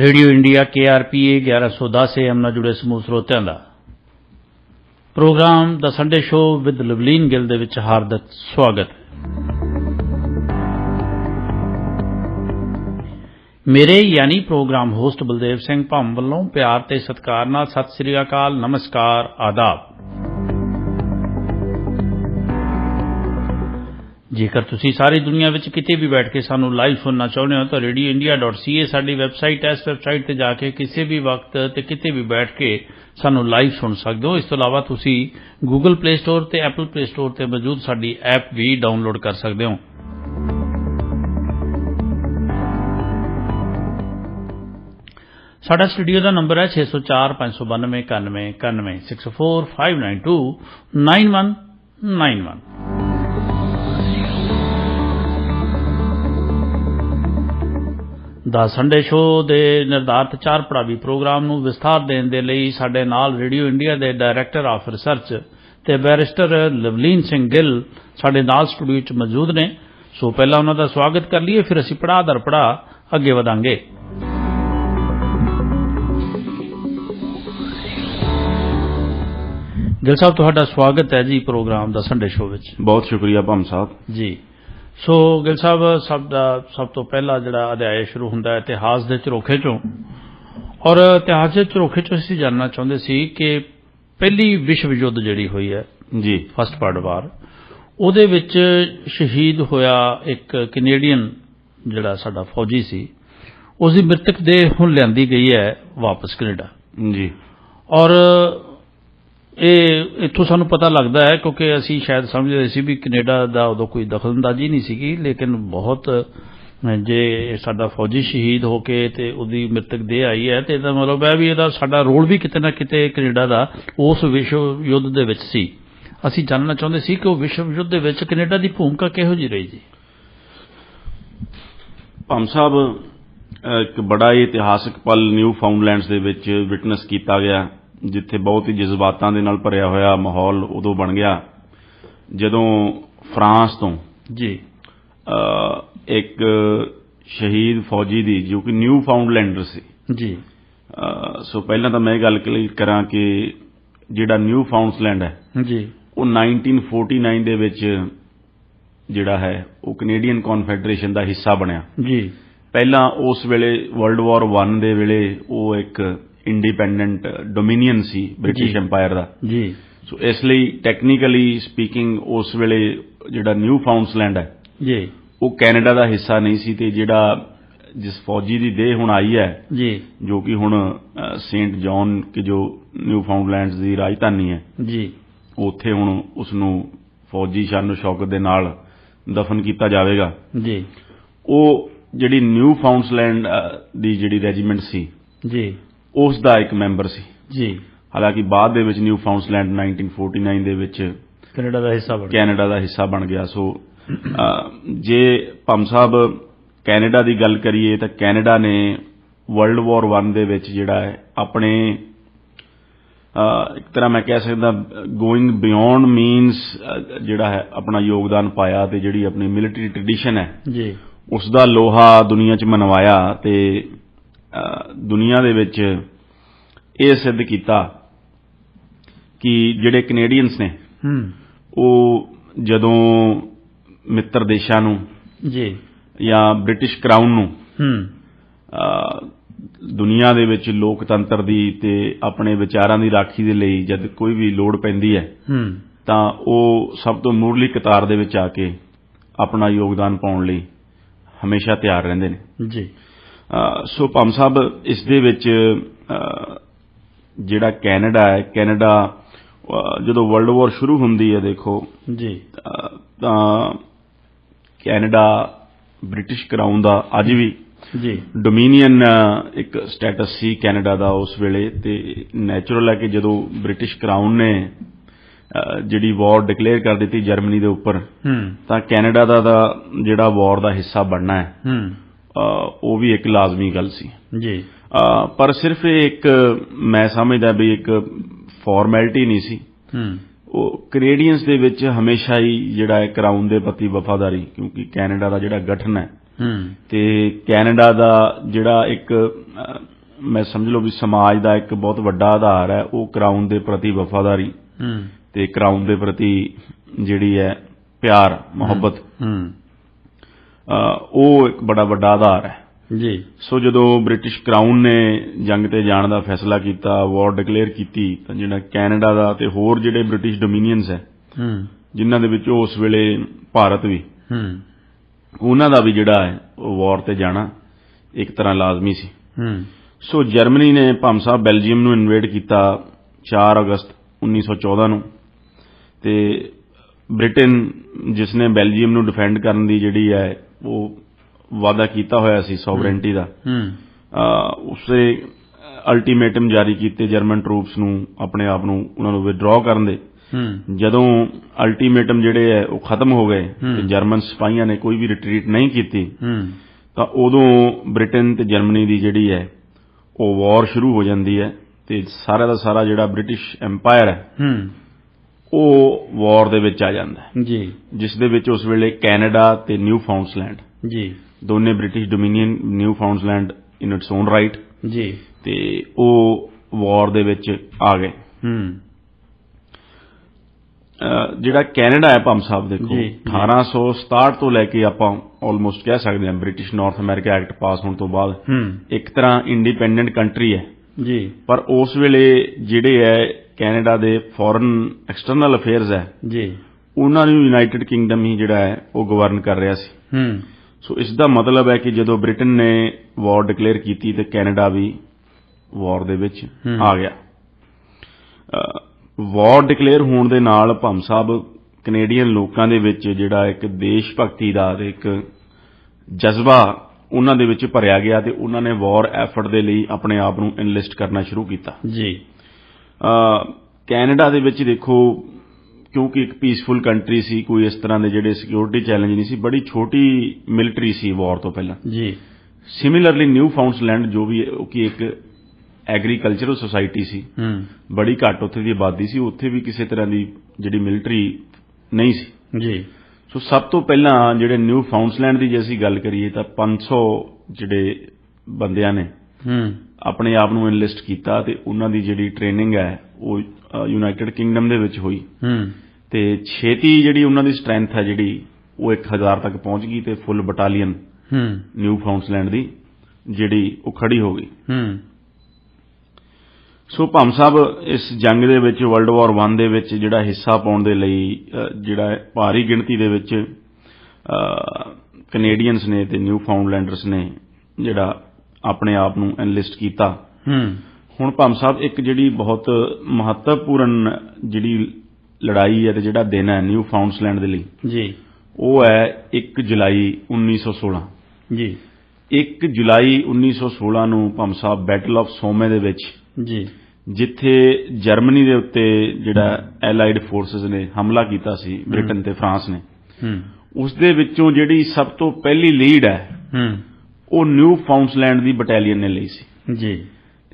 Radio India ਕੇਆਰਪੀਏ 1110 am ਨਾਲ ਜੁੜੇ ਸਮੂਹ ਸਰੋਤਿਆਂ ਦਾ। Programme the Sunday show with Lovleen Gill ਦੇ ਵਿੱਚ ਹਾਰਦਿਕ ਸਵਾਗਤ। ਮੇਰੇ ਯਾਨੀ ਪ੍ਰੋਗਰਾਮ ਹੋਸਟ ਬਲਦੇਵ ਸਿੰਘ ਭੰਮ ਵੱਲੋਂ ਪਿਆਰ ਤੇ ਸਤਿਕਾਰ ਨਾਲ ਸਤਿ ਸ੍ਰੀ ਅਕਾਲ, ਨਮਸਕਾਰ, ਆਦਾਬ। ਜੇਕਰ ਤੁਸੀਂ ਸਾਰੀ ਦੁਨੀਆ ਵਿੱਚ ਕਿਤੇ ਵੀ ਬੈਠ ਕੇ ਸਾਨੂੰ ਲਾਈਵ ਸੁਣਨਾ ਚਾਹੁੰਦੇ ਹੋ ਤਾਂ radioindia.ca ਸਾਡੀ ਵੈਬਸਾਈਟ ਹੈ ਇਸ ਵੈਬਸਾਈਟ ਤੇ ਜਾ ਕੇ ਕਿਸੇ ਵੀ ਵਕਤ ਤੇ ਕਿਤੇ ਵੀ ਬੈਠ ਕੇ ਸਾਨੂੰ ਲਾਈਵ ਸੁਣ ਸਕਦੇ ਹੋ ਇਸ ਤੋਂ ਇਲਾਵਾ ਤੁਸੀਂ Google Play Store ਤੇ Apple Play Store ਤੇ ਮੌਜੂਦ ਸਾਡੀ ਐਪ ਵੀ ਡਾਊਨਲੋਡ ਕਰ ਸਕਦੇ ਹੋ ਸਾਡਾ ਸਟੂਡੀਓ ਦਾ ਨੰਬਰ ਹੈ 604 592 ਦਾ ਸੰਡੇ ਸ਼ੋਅ ਦੇ ਨਿਰਧਾਰਤ ਚਾਰ ਪੜਾਵੀ ਪ੍ਰੋਗਰਾਮ ਨੂੰ ਵਿਸਥਾਰ ਦੇਣ ਦੇ ਲਈ ਸਾਡੇ ਨਾਲ ਰੇਡੀਓ ਇੰਡੀਆ ਦੇ ਡਾਇਰੈਕਟਰ ਆਫ ਰਿਸਰਚ ਤੇ ਬੈਰਿਸਟਰ ਲਵਲੀਨ ਸਿੰਘ ਗਿੱਲ ਸਾਡੇ ਨਾਲ ਸਟੂਡੀਓ 'ਚ ਮੌਜੂਦ ਨੇ। ਸੋ ਪਹਿਲਾਂ ਉਹਨਾਂ ਦਾ ਸਵਾਗਤ ਕਰ ਲਈਏ ਫਿਰ ਅਸੀਂ ਪੜਾਅ ਦਰ ਪੜਾਅ ਅੱਗੇ ਵਧਾਂਗੇ। ਗਿੱਲ ਸਾਹਿਬ ਤੁਹਾਡਾ ਸਵਾਗਤ ਹੈ ਜੀ ਪ੍ਰੋਗਰਾਮ ਦਾ ਸੰਡੇ ਸ਼ੋਅ ਵਿੱਚ। ਬਹੁਤ ਸ਼ੁਕਰੀਆ ਭੰਮ ਸਾਹਿਬ। ਜੀ। ਸੋ ਗਿਲ ਸਾਹਿਬ ਸਭ ਦਾ ਸਭ ਤੋਂ ਪਹਿਲਾ ਜਿਹੜਾ ਅਧਿਆਇ ਸ਼ੁਰੂ ਹੁੰਦਾ ਹੈ ਇਤਿਹਾਸ ਦੇ ਝਰੋਖੇ ਚੋਂ। ਔਰ ਇਤਿਹਾਸ ਦੇ ਝਰੋਖੇ ਚੋਂ ਅਸੀਂ ਜਾਨਣਾ ਚਾਹੁੰਦੇ ਸੀ ਕਿ ਪਹਿਲੀ ਵਿਸ਼ਵ ਯੁੱਧ ਜਿਹੜੀ ਹੋਈ ਹੈ ਜੀ। ਫਸਟ ਵਰਲਡ ਵਾਰ ਉਹਦੇ ਵਿੱਚ ਸ਼ਹੀਦ ਹੋਇਆ ਇੱਕ ਕੈਨੇਡੀਅਨ ਜਿਹੜਾ ਸਾਡਾ ਫੌਜੀ ਸੀ। ਉਸ ਦੀ ਮ੍ਰਿਤਕ ਦੇਹ ਹੁਣ ਲਿਆਂਦੀ ਗਈ ਹੈ ਵਾਪਸ ਕੈਨੇਡਾ। ਜੀ। ਔਰ ਇਹ ਇੱਥੋਂ ਸਾਨੂੰ ਪਤਾ ਲੱਗਦਾ ਹੈ, ਕਿਉਂਕਿ ਅਸੀਂ ਸ਼ਾਇਦ ਸਮਝਦੇ ਸੀ ਵੀ ਕੈਨੇਡਾ ਦਾ ਉਦੋਂ ਕੋਈ ਦਖਲਅੰਦਾਜ਼ੀ ਨਹੀਂ ਸੀਗੀ, ਲੇਕਿਨ ਬਹੁਤ, ਜੇ ਸਾਡਾ ਫੌਜੀ ਸ਼ਹੀਦ ਹੋ ਕੇ ਤੇ ਉਹਦੀ ਮ੍ਰਿਤਕ ਦੇਹ ਆਈ ਹੈ, ਤੇ ਇਹਦਾ ਮਤਲਬ ਹੈ ਵੀ ਇਹਦਾ ਸਾਡਾ ਰੋਲ ਵੀ ਕਿਤੇ ਨਾ ਕਿਤੇ ਕੈਨੇਡਾ ਦਾ ਉਸ ਵਿਸ਼ਵ ਯੁੱਧ ਦੇ ਵਿੱਚ ਸੀ। ਅਸੀਂ ਜਾਣਨਾ ਚਾਹੁੰਦੇ ਸੀ ਕਿ ਉਹ ਵਿਸ਼ਵ ਯੁੱਧ ਦੇ ਵਿੱਚ ਕੈਨੇਡਾ ਦੀ ਭੂਮਿਕਾ ਕਿਹੋ ਜਿਹੀ ਰਹੀ ਜੀ ਭੰਮ ਸਾਹਿਬ ਇੱਕ ਬੜਾ ਹੀ ਇਤਿਹਾਸਕ ਪਲ ਨਿਊ ਫਾਊਂਡਲੈਂਡਸ ਦੇ ਵਿੱਚ ਵਿਟਨੈਸ ਕੀਤਾ ਗਿਆ। ਜਿੱਥੇ ਬਹੁਤ ਹੀ ਜਜ਼ਬਾਤਾਂ ਦੇ ਨਾਲ ਭਰਿਆ ਹੋਇਆ ਮਾਹੌਲ ਉਦੋਂ ਬਣ ਗਿਆ ਜਦੋਂ ਫਰਾਂਸ ਤੋਂ ਜੀ। ਇੱਕ ਸ਼ਹੀਦ ਫੌਜੀ ਦੀ ਜੋ ਕਿ ਨਿਊ ਫਾਊਂਡਲੈਂਡਰ ਸੀ। ਜੀ। ਸੋ ਪਹਿਲਾਂ ਤਾਂ ਮੈਂ ਇਹ ਗੱਲ ਕਲੀਅਰ ਕਰਾਂ ਕਿ ਜਿਹੜਾ ਨਿਊ ਫਾਊਂਡਲੈਂਡ ਹੈ ਜੀ। ਉਹ 1949 ਦੇ ਵਿੱਚ ਜਿਹੜਾ ਹੈ ਉਹ ਕੈਨੇਡੀਅਨ ਕਨਫੈਡਰੇਸ਼ਨ ਦਾ ਹਿੱਸਾ ਬਣਿਆ। ਜੀ। ਪਹਿਲਾਂ ਉਸ ਵੇਲੇ ਵਰਲਡ ਵਾਰ 1 ਦੇ ਵੇਲੇ ਉਹ ਇੱਕ ਇੰਡੀਪੈਂਡੈਂਟ ਡੋਮਿਨੀਅਨ ਸੀ ਬ੍ਰਿਟਿਸ਼। ਐਮਪਾਇਰ ਦਾ। ਜੀ। ਸੋ ਇਸ ਲਈ ਟੈਕਨੀਕਲੀ ਸਪੀਕਿੰਗ ਉਸ ਵੇਲੇ ਜਿਹੜਾ ਨਿਊ ਫਾਊਂਡਲੈਂਡ ਹੈ ਜੀ। ਉਹ ਕੈਨੇਡਾ ਦਾ ਹਿੱਸਾ ਨਹੀਂ ਸੀ ਤੇ ਜਿਹੜਾ ਜਿਸ ਫੌਜੀ ਦੀ ਦੇਹ ਹੁਣ ਆਈ ਹੈ ਜੀ। ਜੋ ਕਿ ਹੁਣ ਸੇਂਟ ਜੌਨ ਕਿ ਜੋ ਨਿਊ ਫਾਊਂਡਲੈਂਡਸ ਦੀ ਰਾਜਧਾਨੀ ਹੈ ਜੀ। ਉੱਥੇ ਹੁਣ ਉਸ ਨੂੰ ਫੌਜੀ ਸ਼ਾਨੋ ਸ਼ੌਕਤ ਦੇ ਨਾਲ ਦਫਨ ਕੀਤਾ ਜਾਵੇਗਾ। ਜੀ। ਉਹ ਜਿਹੜੀ ਨਿਊ ਫਾਊਂਡਲੈਂਡ ਦੀ ਜਿਹੜੀ ਰੈਜੀਮੈਂਟ ਸੀ ਜੀ। ਉਸ ਦਾ ਇੱਕ ਮੈਂਬਰ ਸੀ। ਜੀ। ਹਾਲਾਂਕਿ ਬਾਅਦ ਦੇ ਵਿੱਚ ਨਿਊ ਫਾਊਂਡਲੈਂਡ 1949 ਦੇ ਵਿੱਚ ਕੈਨੇਡਾ ਦਾ ਹਿੱਸਾ ਬਣ ਗਿਆ। ਕੈਨੇਡਾ ਦਾ ਹਿੱਸਾ ਬਣ ਗਿਆ। ਸੋ ਜੇ ਭੰਮ ਸਾਹਿਬ ਕੈਨੇਡਾ ਦੀ ਗੱਲ ਕਰੀਏ ਤਾਂ ਕੈਨੇਡਾ ਨੇ ਵਰਲਡ ਵਾਰ 1 ਦੇ ਵਿੱਚ ਜਿਹੜਾ ਹੈ ਆਪਣੇ ਇੱਕ ਤਰ੍ਹਾਂ ਮੈਂ ਕਹਿ ਸਕਦਾ ਗੋਇੰਗ ਬਿਯੋਂਡ ਮੀਨਸ ਜਿਹੜਾ ਹੈ ਆਪਣਾ ਯੋਗਦਾਨ ਪਾਇਆ ਤੇ ਜਿਹੜੀ ਆਪਣੀ ਮਿਲਟਰੀ ਟ੍ਰੈਡੀਸ਼ਨ ਹੈ ਜੀ। ਉਸ ਦਾ ਲੋਹਾ ਦੁਨੀਆ 'ਚ ਮਨਵਾਇਆ ਤੇ ਦੁਨੀਆ ਦੇ ਵਿੱਚ ਇਹ ਸਿੱਧ ਕੀਤਾ ਕਿ ਜਿਹੜੇ ਕੈਨੇਡੀਅਨਸ ਨੇ ਹੂੰ। ਉਹ ਜਦੋਂ ਮਿੱਤਰ ਦੇਸ਼ਾਂ ਨੂੰ ਜੀ। ਜਾਂ ਬ੍ਰਿਟਿਸ਼ ਕਰਾਊਨ ਨੂੰ ਹੂੰ। ਦੁਨੀਆ ਦੇ ਵਿੱਚ ਲੋਕਤੰਤਰ ਦੀ ਤੇ ਆਪਣੇ ਵਿਚਾਰਾਂ ਦੀ ਰਾਖੀ ਦੇ ਲਈ ਜਦ ਕੋਈ ਵੀ ਲੋੜ ਪੈਂਦੀ ਹੈ ਹੂੰ। ਤਾਂ ਉਹ ਸਭ ਤੋਂ ਮੂਰਲੀ ਕਤਾਰ ਦੇ ਵਿੱਚ ਆ ਕੇ ਆਪਣਾ ਯੋਗਦਾਨ ਪਾਉਣ ਲਈ ਹਮੇਸ਼ਾ ਤਿਆਰ ਰਹਿੰਦੇ ਨੇ। ਜੀ। ਸੋ ਭੰਮ ਸਾਹਿਬ ਇਸ ਦੇ ਵਿੱਚ ਜਿਹੜਾ ਕੈਨੇਡਾ ਹੈ ਕੈਨੇਡਾ ਜਦੋਂ ਵਰਲਡ ਵਾਰ ਸ਼ੁਰੂ ਹੁੰਦੀ ਹੈ ਦੇਖੋ ਜੀ। ਤਾਂ ਕੈਨੇਡਾ ਬ੍ਰਿਟਿਸ਼ ਕਰਾਊਨ ਦਾ ਅੱਜ ਵੀ ਜੀ। ਡੋਮਿਨੀਅਨ ਇੱਕ ਸਟੇਟਸ ਸੀ ਕੈਨੇਡਾ ਦਾ ਉਸ ਵੇਲੇ ਤੇ ਨੈਚੁਰਲ ਹੈ ਕਿ ਜਦੋਂ ਬ੍ਰਿਟਿਸ਼ ਕਰਾਊਨ ਨੇ ਜਿਹੜੀ ਵਾਰ ਡਿਕਲੇਅਰ ਕਰ ਦਿੱਤੀ ਜਰਮਨੀ ਦੇ ਉੱਪਰ ਹੂੰ। ਤਾਂ ਕੈਨੇਡਾ ਦਾ ਜਿਹੜਾ ਵਾਰ ਦਾ ਹਿੱਸਾ ਬਣਨਾ ਹੈ। ਉਹ ਵੀ ਇੱਕ ਲਾਜ਼ਮੀ ਗੱਲ ਸੀ। ਜੀ। ਪਰ ਸਿਰਫ ਇੱਕ ਮੈਂ ਸਮਝਦਾ ਵੀ ਇੱਕ ਫਾਰਮੈਲਿਟੀ ਨਹੀਂ ਸੀ। ਹੂੰ। ਉਹ ਕੈਨੇਡੀਅਨਸ ਦੇ ਵਿੱਚ ਹਮੇਸ਼ਾ ਹੀ ਜਿਹੜਾ ਹੈ ਕਰਾਊਨ ਦੇ ਪ੍ਰਤੀ ਵਫਾਦਾਰੀ ਕਿਉਂਕਿ ਕੈਨੇਡਾ ਦਾ ਜਿਹੜਾ ਗਠਨ ਹੈ ਹੂੰ। ਤੇ ਕੈਨੇਡਾ ਦਾ ਜਿਹੜਾ ਇੱਕ ਮੈਂ ਸਮਝ ਲਓ ਵੀ ਸਮਾਜ ਦਾ ਇੱਕ ਬਹੁਤ ਵੱਡਾ ਆਧਾਰ ਹੈ ਉਹ ਕਰਾਊਨ ਦੇ ਪ੍ਰਤੀ ਵਫਾਦਾਰੀ ਹੂੰ। ਤੇ ਕਰਾਊਨ ਦੇ ਪ੍ਰਤੀ ਜਿਹੜੀ ਹੈ ਪਿਆਰ ਮੁਹੱਬਤ। ਉਹ ਇੱਕ ਬੜਾ ਵੱਡਾ ਆਧਾਰ ਹੈ। ਜੀ। ਸੋ ਜਦੋਂ ਬ੍ਰਿਟਿਸ਼ ਕਰਾਊਨ ਨੇ ਜੰਗ ਤੇ ਜਾਣ ਦਾ ਫੈਸਲਾ ਕੀਤਾ ਵਾਰ ਡਿਕਲੇਅਰ ਕੀਤੀ ਤਾਂ ਜਿਹੜਾ ਕੈਨੇਡਾ ਦਾ ਤੇ ਹੋਰ ਜਿਹੜੇ ਬ੍ਰਿਟਿਸ਼ ਡੋਮੀਨੀਅਨਸ ਹੈ ਹੂੰ। ਜਿਨ੍ਹਾਂ ਦੇ ਵਿੱਚ ਉਸ ਵੇਲੇ ਭਾਰਤ ਵੀ ਹੂੰ। ਉਹਨਾਂ ਦਾ ਵੀ ਜਿਹੜਾ ਹੈ ਉਹ ਵਾਰ ਤੇ ਜਾਣਾ ਇੱਕ ਤਰ੍ਹਾਂ ਲਾਜ਼ਮੀ ਸੀ। ਹੂੰ। ਸੋ ਜਰਮਨੀ ਨੇ ਭਾਮ ਸਾਹਿਬ ਬੈਲਜੀਅਮ ਨੂੰ ਇਨਵੇਡ ਕੀਤਾ 4 ਅਗਸਤ 1914 ਨੂੰ। ਤੇ ਬ੍ਰਿਟਨ ਜਿਸ ਨੇ ਬੈਲਜੀਅਮ ਨੂੰ ਡਿਫੈਂਡ ਕਰਨ ਦੀ ਜਿਹੜੀ ਹੈ ਉਹ ਵਾਅਦਾ ਕੀਤਾ ਹੋਇਆ ਸੀ ਸੋਵਰੇਨਟੀ ਦਾ। ਹੂੰ ਉਸੇ ਅਲਟੀਮੇਟਮ ਜਾਰੀ ਕੀਤੇ ਜਰਮਨ ਟਰੂਪਸ ਨੂੰ ਆਪਣੇ ਆਪ ਨੂੰ ਉਹਨਾਂ ਨੂੰ ਵਿਡਰਾਅ ਕਰਨ ਦੇ। ਹੂੰ। ਜਦੋਂ ਅਲਟੀਮੇਟਮ ਜਿਹੜੇ ਹੈ ਉਹ ਖਤਮ ਹੋ ਗਏ। ਤੇ ਜਰਮਨ ਸਿਪਾਹੀਆਂ ਨੇ ਕੋਈ ਵੀ ਰਿਟਰੀਟ ਨਹੀਂ ਕੀਤੀ ਹੂੰ। ਤਾਂ ਉਦੋਂ ਬ੍ਰਿਟਨ ਤੇ ਜਰਮਨੀ ਦੀ ਜਿਹੜੀ ਹੈ ਉਹ ਵਾਰ ਸ਼ੁਰੂ ਹੋ ਜਾਂਦੀ ਹੈ ਤੇ ਸਾਰਾ ਦਾ ਸਾਰਾ ਜਿਹੜਾ ਬ੍ਰਿਟਿਸ਼ ਐਮਪਾਇਰ ਹੈ ਹੂੰ। ਉਹ ਵਾਰ ਦੇ ਵਿੱਚ ਆ ਜਾਂਦਾ ਹੈ। ਜੀ। ਜਿਸ ਦੇ ਵਿੱਚ ਉਸ ਵੇਲੇ ਕੈਨੇਡਾ ਤੇ ਨਿਊ ਫਾਊਂਡਸਲੈਂਡ ਜੀ। ਦੋਨੇ British dominion Newfoundland in its own right ਜੀ। ਤੇ ਉਹ ਵਾਰ ਦੇ ਵਿੱਚ ਆ ਗਏ। ਹੂੰ। ਜਿਹੜਾ ਕੈਨੇਡਾ ਹੈ ਭੰਮ ਸਾਹਿਬ ਦੇਖੋ ਜੀ, ਜੀ। 1867 ਤੋਂ ਲੈ ਕੇ ਆਪਾਂ ਆਲਮੋਸਟ ਕਹਿ ਸਕਦੇ ਹਾਂ British North America Act pass ਹੋਣ ਤੋਂ ਬਾਅਦ ਹੂੰ। ਇੱਕ ਤਰ੍ਹਾਂ ਇੰਡੀਪੈਂਡੈਂਟ ਕੰਟਰੀ ਹੈ। ਜੀ। ਪਰ ਉਸ ਵੇਲੇ ਜਿਹੜੇ ਹੈ ਕੈਨੇਡਾ ਦੇ ਫੋਰਨ ਐਕਸਟਰਨਲ ਅਫੇਅਰਸ ਹੈ ਜੀ। ਉਹਨਾਂ ਨੂੰ ਯੂਨਾਈਟਿਡ ਕਿੰਗਡਮ ਹੀ ਜਿਹੜਾ ਹੈ ਉਹ ਗਵਰਨ ਕਰ ਰਿਹਾ ਸੀ। ਹੂੰ। ਸੋ ਇਸ ਦਾ ਮਤਲਬ ਹੈ ਕਿ ਜਦੋਂ ਬ੍ਰਿਟਨ ਨੇ ਵਾਰ ਡਿਕਲੇਅਰ ਕੀਤੀ ਤੇ ਕੈਨੇਡਾ ਵੀ ਵਾਰ ਦੇ ਵਿੱਚ। ਆ ਗਿਆ। ਵਾਰ ਡਿਕਲੇਅਰ ਹੋਣ ਦੇ ਨਾਲ ਭੰਮ ਸਾਹਿਬ ਕੈਨੇਡੀਅਨ ਲੋਕਾਂ ਦੇ ਵਿੱਚ ਜਿਹੜਾ ਇੱਕ ਦੇਸ਼ ਭਗਤੀ ਦਾ ਇੱਕ ਜਜ਼ਬਾ ਉਹਨਾਂ ਦੇ ਵਿੱਚ ਭਰਿਆ ਗਿਆ ਤੇ ਉਹਨਾਂ ਨੇ ਵਾਰ ਐਫਰਟ ਦੇ ਲਈ ਆਪਣੇ ਆਪ ਨੂੰ ਇਨਲਿਸਟ ਕਰਨਾ ਸ਼ੁਰੂ ਕੀਤਾ। ਜੀ। ਕੈਨੇਡਾ ਦੇ ਵਿੱਚ ਦੇਖੋ ਕਿਉਂਕਿ ਇੱਕ ਪੀਸਫੁਲ ਕੰਟਰੀ ਸੀ ਕੋਈ ਇਸ ਤਰ੍ਹਾਂ ਦੇ ਜਿਹੜੇ ਸਿਕਿਉਰਿਟੀ ਚੈਲੰਜ ਨਹੀਂ ਸੀ ਬੜੀ ਛੋਟੀ ਮਿਲਟਰੀ ਸੀ ਵਾਰ ਤੋਂ ਪਹਿਲਾਂ। ਜੀ। ਸਿਮਿਲਰਲੀ ਨਿਊ ਫਾਊਂਡਸਲੈਂਡ ਜੋ ਵੀ ਕੀ ਇੱਕ ਐਗਰੀਕਲਚਰਲ ਸੁਸਾਇਟੀ ਸੀ। ਹੂੰ। ਬੜੀ ਘੱਟ ਉੱਥੇ ਦੀ ਆਬਾਦੀ ਸੀ ਉੱਥੇ ਵੀ ਕਿਸੇ ਤਰ੍ਹਾਂ ਦੀ ਜਿਹੜੀ ਮਿਲਟਰੀ ਨਹੀਂ ਸੀ। ਜੀ। ਸੋ ਸਭ ਤੋਂ ਪਹਿਲਾਂ ਜਿਹੜੇ ਨਿਊ ਫਾਊਂਡਸਲੈਂਡ ਦੀ ਜੇ ਅਸੀਂ ਗੱਲ ਕਰੀਏ ਤਾਂ 500 ਜਿਹੜੇ ਬੰਦਿਆਂ ਨੇ ਹੂੰ। ਆਪਣੇ ਆਪ ਨੂੰ ਇਨਲਿਸਟ ਕੀਤਾ ਤੇ ਉਹਨਾਂ ਦੀ ਜਿਹੜੀ ਟ੍ਰੇਨਿੰਗ ਹੈ ਉਹ ਯੂਨਾਈਟਿਡ ਕਿੰਗਡਮ ਦੇ ਵਿੱਚ ਹੋਈ। ਹੂੰ। ਤੇ ਛੇਤੀ ਜਿਹੜੀ ਉਹਨਾਂ ਦੀ ਸਟਰੈਂਥ ਹੈ ਜਿਹੜੀ ਉਹ 1000 ਤੱਕ ਪਹੁੰਚ ਗਈ ਤੇ ਫੁੱਲ ਬਟਾਲੀਅਨ ਹੂੰ। ਨਿਊ ਫਾਊਂਡਸਲੈਂਡ ਦੀ ਜਿਹੜੀ ਉਹ ਖੜੀ ਹੋ ਗਈ। ਹੂੰ। ਸੋ ਭੰਮ ਸਾਹਿਬ ਇਸ ਜੰਗ ਦੇ ਵਿੱਚ ਵਰਲਡ ਵਾਰ 1 ਦੇ ਵਿੱਚ ਜਿਹੜਾ ਹਿੱਸਾ ਪਾਉਣ ਦੇ ਲਈ ਜਿਹੜਾ ਭਾਰੀ ਗਿਣਤੀ ਦੇ ਵਿੱਚ ਕੈਨੇਡੀਅਨਸ ਨੇ ਤੇ ਨਿਊ ਫਾਊਂਡਲੈਂਡਰਸ ਨੇ ਜਿਹੜਾ ਆਪਣੇ ਆਪ ਨੂੰ ਐਨਲਿਸਟ ਕੀਤਾ। ਹੂੰ। ਹੁਣ ਭੰਮ ਸਾਹਿਬ ਇੱਕ ਜਿਹੜੀ ਬਹੁਤ ਮਹੱਤਵਪੂਰਨ ਜਿਹੜੀ ਲੜਾਈ ਹੈ ਤੇ ਜਿਹੜਾ ਦਿਨ ਹੈ ਨਿਊ ਫਾਊਂਡਸਲੈਂਡ ਦੇ ਲਈ ਜੀ। ਉਹ ਹੈ 1 ਜੁਲਾਈ 1916 ਜੀ। 1 ਜੁਲਾਈ 1916 ਨੂੰ ਭੰਮ ਸਾਹਿਬ ਬੈਟਲ ਆਫ ਸੋਮੇ ਦੇ ਵਿੱਚ ਜੀ। ਜਿੱਥੇ ਜਰਮਨੀ ਦੇ ਉੱਤੇ ਜਿਹੜਾ ਐਲਾਈਡ ਫੋਰਸਸ ਨੇ ਹਮਲਾ ਕੀਤਾ ਸੀ ਬ੍ਰਿਟਨ ਤੇ ਫਰਾਂਸ ਨੇ। ਹੂੰ। ਉਸ ਦੇ ਵਿੱਚੋਂ ਜਿਹੜੀ ਸਭ ਤੋਂ ਪਹਿਲੀ ਲੀਡ ਹੈ ਹੂੰ। ਉਹ ਨਿਊ ਫਾਊਂਡਸਲੈਂਡ ਦੀ ਬਟਾਲੀਅਨ ਨੇ ਲਈ ਸੀ। ਜੀ।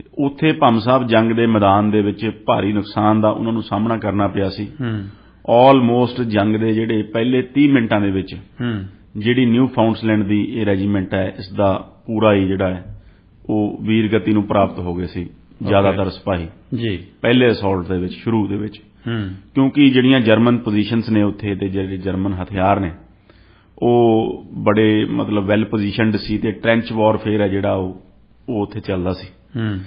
ਤੇ ਉੱਥੇ ਭੰਮ ਸਾਹਿਬ ਜੰਗ ਦੇ ਮੈਦਾਨ ਦੇ ਵਿੱਚ ਭਾਰੀ ਨੁਕਸਾਨ ਦਾ ਉਹਨਾਂ ਨੂੰ ਸਾਹਮਣਾ ਕਰਨਾ ਪਿਆ ਸੀ। ਹੂੰ। ਆਲਮੋਸਟ ਜੰਗ ਦੇ ਜਿਹੜੇ ਪਹਿਲੇ 30 ਮਿੰਟਾਂ ਦੇ ਵਿੱਚ ਹੂੰ। ਜਿਹੜੀ ਨਿਊ ਫਾਊਂਡਸਲੈਂਡ ਦੀ ਇਹ ਰੈਜੀਮੈਂਟ ਹੈ ਇਸ ਦਾ ਪੂਰਾ ਹੀ ਜਿਹੜਾ ਹੈ ਉਹ ਵੀਰਗਤੀ ਨੂੰ ਪ੍ਰਾਪਤ ਹੋ ਗਏ ਸੀ ਜ਼ਿਆਦਾਤਰ ਸਿਪਾਹੀ। ਜੀ। ਪਹਿਲੇ ਅਸੌਲਟ ਦੇ ਵਿੱਚ ਸ਼ੁਰੂ ਦੇ ਵਿੱਚ। ਹੂੰ। ਕਿਉਂਕਿ ਜਿਹੜੀਆਂ ਜਰਮਨ ਪੋਜੀਸ਼ਨਸ ਨੇ ਉੱਥੇ ਤੇ ਜਿਹੜੇ ਜਰਮਨ ਹਥਿਆਰ ਨੇ ਉਹ ਬੜੇ ਮਤਲਬ ਵੈਲ ਪੋਜੀਸ਼ਨਡ ਸੀ ਤੇ ਟ੍ਰੈਂਚ ਵਾਰਫੇਅਰ ਹੈ ਜਿਹੜਾ ਉਹ ਉਹ ਉੱਥੇ ਚੱਲਦਾ ਸੀ। ਹੂੰ।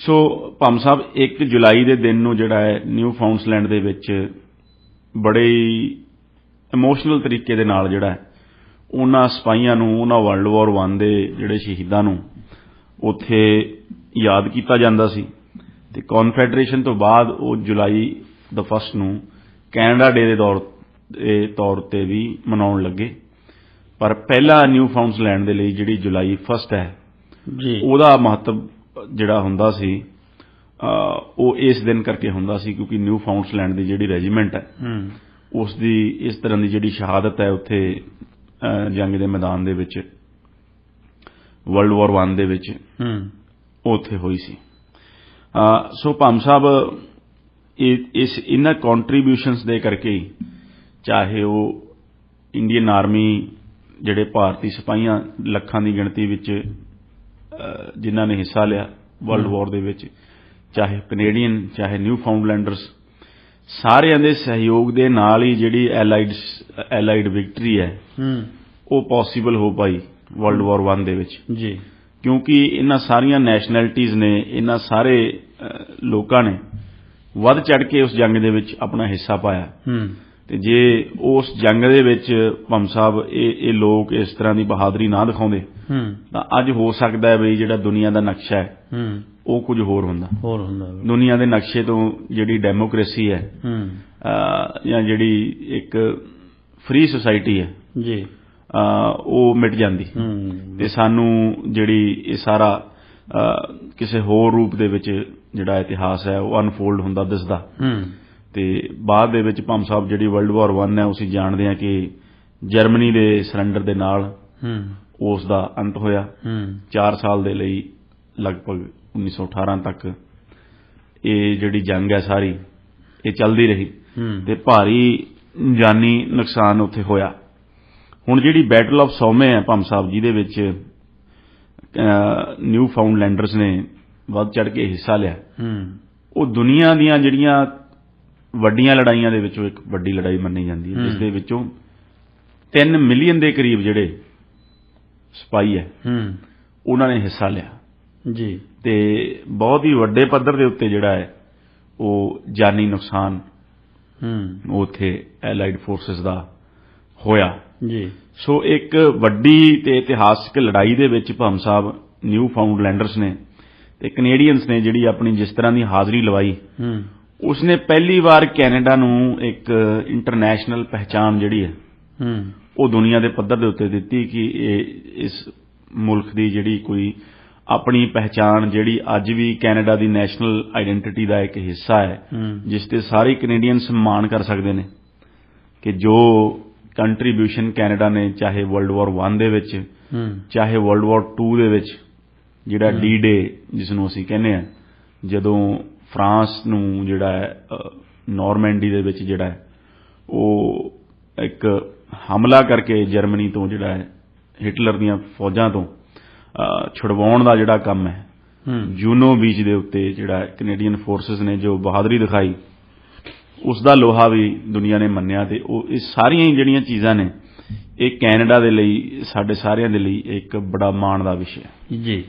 ਸੋ ਭੰਮ ਸਾਹਿਬ 1 ਜੁਲਾਈ ਦੇ ਦਿਨ ਨੂੰ ਜਿਹੜਾ ਹੈ ਨਿਊ ਫਾਊਂਡਸਲੈਂਡ ਦੇ ਵਿੱਚ ਬੜੇ ਇਮੋਸ਼ਨਲ ਤਰੀਕੇ ਦੇ ਨਾਲ ਜਿਹੜਾ ਹੈ ਉਹਨਾਂ ਸਿਪਾਹੀਆਂ ਨੂੰ ਉਹਨਾਂ ਵਰਲਡ ਵਾਰ 1 ਦੇ ਜਿਹੜੇ ਸ਼ਹੀਦਾਂ ਨੂੰ ਉੱਥੇ ਯਾਦ ਕੀਤਾ ਜਾਂਦਾ ਸੀ ਤੇ ਕਨਫੈਡਰੇਸ਼ਨ ਤੋਂ ਬਾਅਦ ਉਹ ਜੁਲਾਈ ਦਾ ਫਸਟ ਨੂੰ ਕੈਨੇਡਾ ਡੇ ਦੇ ਤੌਰ ਦੇ ਤੌਰ ਤੇ ਵੀ ਮਨਾਉਣ ਲੱਗੇ। ਪਰ ਪਹਿਲਾ ਨਿਊ ਫਾਊਂਡਸਲੈਂਡ ਦੇ ਲਈ ਜਿਹੜੀ ਜੁਲਾਈ ਫਸਟ ਹੈ ਜੀ। ਉਹਦਾ ਮਹੱਤਵ ਜਿਹੜਾ ਹੁੰਦਾ ਸੀ ਉਹ ਇਸ ਦਿਨ ਕਰਕੇ ਹੁੰਦਾ ਸੀ ਕਿਉਂਕਿ ਨਿਊ ਫਾਊਂਡਸਲੈਂਡ ਦੀ ਜਿਹੜੀ ਰੈਜੀਮੈਂਟ ਹੈ ਉਸ ਦੀ ਇਸ ਤਰ੍ਹਾਂ ਦੀ ਜਿਹੜੀ ਸ਼ਹਾਦਤ ਹੈ ਉੱਥੇ ਜੰਗ ਦੇ ਮੈਦਾਨ ਦੇ ਵਿੱਚ ਵਰਲਡ ਵਾਰ 1 ਦੇ ਵਿੱਚ ਹੂੰ। ਉੱਥੇ ਹੋਈ ਸੀ। ਸੋ ਭੰਮ ਸਾਹਿਬ ਇਸ ਇਹਨਾਂ ਕੰਟਰੀਬਿਊਸ਼ਨਸ ਦੇ ਕਰਕੇ ਹੀ ਚਾਹੇ ਉਹ ਇੰਡੀਅਨ ਆਰਮੀ ਜਿਹੜੇ ਭਾਰਤੀ ਸਿਪਾਹੀਆਂ ਲੱਖਾਂ ਦੀ ਗਿਣਤੀ ਵਿੱਚ ਜਿਨ੍ਹਾਂ ਨੇ ਹਿੱਸਾ ਲਿਆ ਵਰਲਡ ਵਾਰ ਦੇ ਵਿੱਚ ਚਾਹੇ ਕੈਨੇਡੀਅਨ ਚਾਹੇ ਨਿਊ ਫਾਊਂਡਲੈਂਡਰਸ ਸਾਰਿਆਂ ਦੇ ਸਹਿਯੋਗ ਦੇ ਨਾਲ ਹੀ ਜਿਹੜੀ ਐਲਾਈਡ ਐਲਾਈਡ ਵਿਕਟਰੀ ਹੈ ਹੂੰ। ਉਹ ਪੋਸੀਬਲ ਹੋ ਪਾਈ ਵਰਲਡ ਵਾਰ 1 ਦੇ ਵਿੱਚ। ਜੀ। ਕਿਉਂਕਿ ਇਹਨਾਂ ਸਾਰੀਆਂ ਨੈਸ਼ਨੈਲਿਟੀਜ਼ ਨੇ ਇਹਨਾਂ ਸਾਰੇ ਲੋਕਾਂ ਨੇ ਵੱਧ ਚੜ ਕੇ ਉਸ ਜੰਗ ਦੇ ਵਿੱਚ ਆਪਣਾ ਹਿੱਸਾ ਪਾਇਆ। ਹੂੰ। ਤੇ ਜੇ ਉਸ ਜੰਗ ਦੇ ਵਿੱਚ ਭੰਮ ਸਾਹਿਬ ਇਹ ਇਹ ਲੋਕ ਇਸ ਤਰ੍ਹਾਂ ਦੀ ਬਹਾਦਰੀ ਨਾ ਦਿਖਾਉਂਦੇ ਹੂੰ। ਤਾਂ ਅੱਜ ਹੋ ਸਕਦਾ ਹੈ ਵੀ ਜਿਹੜਾ ਦੁਨੀਆ ਦਾ ਨਕਸ਼ਾ ਹੈ ਹੂੰ। ਉਹ ਕੁਝ ਹੋਰ ਹੁੰਦਾ। ਹੋਰ ਹੁੰਦਾ। ਦੁਨੀਆ ਦੇ ਨਕਸ਼ੇ ਤੋਂ ਜਿਹੜੀ ਡੈਮੋਕ੍ਰੇਸੀ ਹੈ ਜਾਂ ਜਿਹੜੀ ਇੱਕ ਫ੍ਰੀ ਸੁਸਾਇਟੀ ਹੈ ਜੀ। ਉਹ ਮਿਟ ਜਾਂਦੀ। ਹੂੰ। ਤੇ ਸਾਨੂੰ ਜਿਹੜੀ ਇਹ ਸਾਰਾ ਕਿਸੇ ਹੋਰ ਰੂਪ ਦੇ ਵਿੱਚ ਜਿਹੜਾ ਇਤਿਹਾਸ ਹੈ ਉਹ ਅਨਫੋਲਡ ਹੁੰਦਾ ਦਿਸਦਾ। ਹੂੰ। ਤੇ ਬਾਅਦ ਦੇ ਵਿੱਚ ਭੰਮ ਸਾਹਿਬ ਜਿਹੜੀ ਵਰਲਡ ਵਾਰ 1 ਹੈ ਅਸੀਂ ਜਾਣਦੇ ਹਾਂ ਕਿ ਜਰਮਨੀ ਦੇ ਸਰੈਂਡਰ ਦੇ ਨਾਲ ਹੂੰ। ਉਸ ਦਾ ਅੰਤ ਹੋਇਆ। ਹੂੰ। 4 ਸਾਲ ਦੇ ਲਈ ਲਗਭਗ 1918 ਤੱਕ ਇਹ ਜਿਹੜੀ ਜੰਗ ਹੈ ਸਾਰੀ ਇਹ ਚੱਲਦੀ ਰਹੀ। ਤੇ ਭਾਰੀ ਜਾਨੀ ਨੁਕਸਾਨ ਉੱਥੇ ਹੋਇਆ। ਹੁਣ ਜਿਹੜੀ ਬੈਟਲ ਆਫ ਸੌਮੇ ਹੈ ਭੰਮ ਸਾਹਿਬ ਜਿਹਦੇ ਵਿੱਚ ਨਿਊ ਫਾਊਂਡਲੈਂਡਰਸ ਨੇ ਵੱਧ ਚੜ ਕੇ ਹਿੱਸਾ ਲਿਆ। ਹੂੰ। ਉਹ ਦੁਨੀਆ ਦੀਆਂ ਜਿਹੜੀਆਂ ਵੱਡੀਆਂ ਲੜਾਈਆਂ ਦੇ ਵਿੱਚੋਂ ਇੱਕ ਵੱਡੀ ਲੜਾਈ ਮੰਨੀ ਜਾਂਦੀ ਹੈ ਜਿਸ। ਦੇ ਵਿੱਚੋਂ 3 ਮਿਲੀਅਨ ਦੇ ਕਰੀਬ ਜਿਹੜੇ ਸਿਪਾਹੀ ਹੈ ਹੂੰ। ਉਹਨਾਂ ਨੇ ਹਿੱਸਾ ਲਿਆ। ਜੀ। ਤੇ ਬਹੁਤ ਹੀ ਵੱਡੇ ਪੱਧਰ ਦੇ ਉੱਤੇ ਜਿਹੜਾ ਹੈ ਉਹ ਜਾਨੀ ਨੁਕਸਾਨ ਹੂੰ। ਉਥੇ ਐਲਾਈਡ ਫੋਰਸਸ ਦਾ ਹੋਇਆ। ਜੀ। ਸੋ ਇੱਕ ਵੱਡੀ ਤੇ ਇਤਿਹਾਸਕ ਲੜਾਈ ਦੇ ਵਿੱਚ ਭੰਮ ਸਾਹਿਬ ਨਿਊ ਫਾਊਂਡਲੈਂਡਰਸ ਨੇ ਤੇ ਕੈਨੇਡੀਅਨਸ ਨੇ ਜਿਹੜੀ ਆਪਣੀ ਜਿਸ ਤਰ੍ਹਾਂ ਦੀ ਹਾਜ਼ਰੀ ਲਵਾਈ ਹੂੰ। ਉਸਨੇ ਪਹਿਲੀ ਵਾਰ ਕੈਨੇਡਾ ਨੂੰ ਇੱਕ ਇੰਟਰਨੈਸ਼ਨਲ ਪਹਿਚਾਨ ਜਿਹੜੀ ਹੈ ਹੂੰ। ਉਹ ਦੁਨੀਆ ਦੇ ਪੱਧਰ ਦੇ ਉੱਤੇ ਦਿੱਤੀ ਕਿ ਇਹ ਇਸ ਮੁਲਕ ਦੀ ਜਿਹੜੀ ਕੋਈ ਆਪਣੀ ਪਹਿਚਾਨ ਜਿਹੜੀ ਅੱਜ ਵੀ ਕੈਨੇਡਾ ਦੀ ਨੈਸ਼ਨਲ ਆਇਡੈਂਟੀਟੀ ਦਾ ਇੱਕ ਹਿੱਸਾ ਹੈ ਜਿਸ ਤੇ ਸਾਰੇ ਕੈਨੇਡੀਅਨਸ ਮਾਣ ਕਰ ਸਕਦੇ ਨੇ ਕਿ ਜੋ ਕੰਟਰੀਬਿਊਸ਼ਨ ਕੈਨੇਡਾ ਨੇ ਚਾਹੇ ਵਰਲਡ ਵਾਰ 1 ਦੇ ਵਿੱਚ ਚਾਹੇ ਵਰਲਡ ਵਾਰ 2 ਦੇ ਵਿੱਚ ਜਿਹੜਾ ਡੀ ਡੇ ਜਿਸ ਨੂੰ ਅਸੀਂ ਕਹਿੰਦੇ ਆ ਜਦੋਂ ਫਰਾਂਸ ਨੂੰ ਜਿਹੜਾ ਹੈ ਨਾਰਮੈਂਡੀ ਦੇ ਵਿੱਚ ਜਿਹੜਾ ਹੈ ਉਹ ਇੱਕ ਹਮਲਾ ਕਰਕੇ ਜਰਮਨੀ ਤੋਂ ਜਿਹੜਾ ਹੈ ਹਿਟਲਰ ਦੀਆਂ ਫੌਜਾਂ ਤੋਂ ਛੁਡਵਾਉਣ ਦਾ ਜਿਹੜਾ ਕੰਮ ਹੈ ਹੂੰ। ਜੂਨੋ ਬੀਚ ਦੇ ਉੱਤੇ ਜਿਹੜਾ ਕੈਨੇਡੀਅਨ ਫੋਰਸਸ ਨੇ ਜੋ ਬਹਾਦਰੀ ਦਿਖਾਈ ਉਸ ਦਾ ਲੋਹਾ ਵੀ ਦੁਨੀਆ ਨੇ ਮੰਨਿਆ ਤੇ ਉਹ ਇਹ ਸਾਰੀਆਂ ਹੀ ਜਿਹੜੀਆਂ ਚੀਜ਼ਾਂ ਨੇ ਇਹ ਕੈਨੇਡਾ ਦੇ ਲਈ ਸਾਡੇ ਸਾਰਿਆਂ ਦੇ ਲਈ ਇੱਕ ਬੜਾ ਮਾਣ ਦਾ ਵਿਸ਼ਾ ਹੈ। ਜੀ।